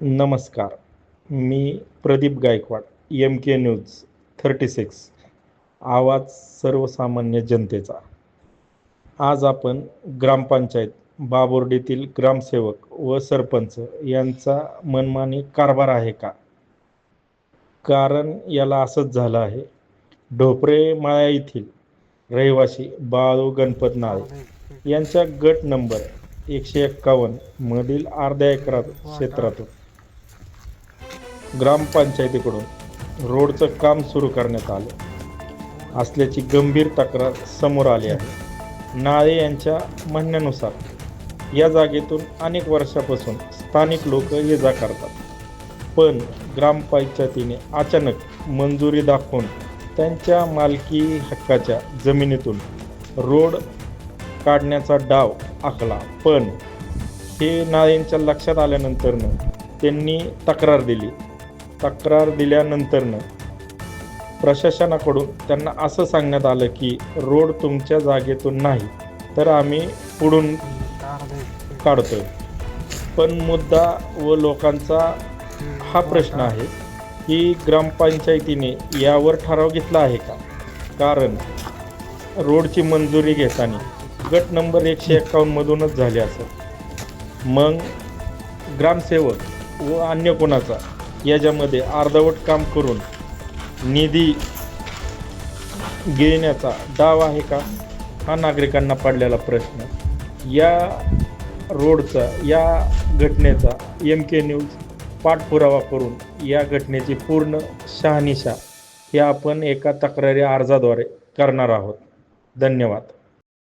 नमस्कार. मी Pradeep Gaikwad M K news thirty six आवाज सर्वसामान्य जनतेचा. आज आपण ग्रामपंचायत बाबोर्डीतील ग्रामसेवक व सरपंच यांचा मनमानी कारभार आहे का? कारण याला असंच झालं आहे. ढोपरे माळ्या येथील रहिवासी बाळू गणपत नाळे यांच्या गट नंबर एकशे एक्कावन्न मधील अर्ध्या एकरात क्षेत्रातून ग्रामपंचायतीकडून रोडचं काम सुरू करण्यात आलं. असल्याची गंभीर तक्रार समोर आली आहे. नाळे यांच्या म्हणण्यानुसार या जागेतून अनेक वर्षापासून स्थानिक लोक ये जा करतात. पण ग्रामपंचायतीने अचानक मंजुरी दाखवून त्यांच्या मालकी हक्काच्या जमिनीतून रोड काढण्याचा डाव आखला. पण हे नाळेंच्या लक्षात आल्यानंतरनं त्यांनी तक्रार दिली. तक्रार दिल्यानंतरनं प्रशासनाकडून त्यांना असं सांगण्यात आलं की रोड तुमच्या जागेतून नाही तर आम्ही पुढून काढतोय. पण मुद्दा व लोकांचा हा प्रश्न आहे की ग्रामपंचायतीने यावर ठराव घेतला आहे का? कारण रोडची मंजुरी घेताना गट नंबर एकशे एक्कावन्नमधूनच झाले असं. मग ग्रामसेवक व अन्य कोणाचा? याच्यामध्ये अर्धवट काम करून निधी घेण्याचा डाव आहे का? हा नागरिकांना पडलेला प्रश्न. या रोडचा या घटनेचा एम के न्यूज पाठपुरावा करून या घटनेची पूर्ण शहानिशा हे आपण एका तक्रारी अर्जाद्वारे करणार आहोत. धन्यवाद.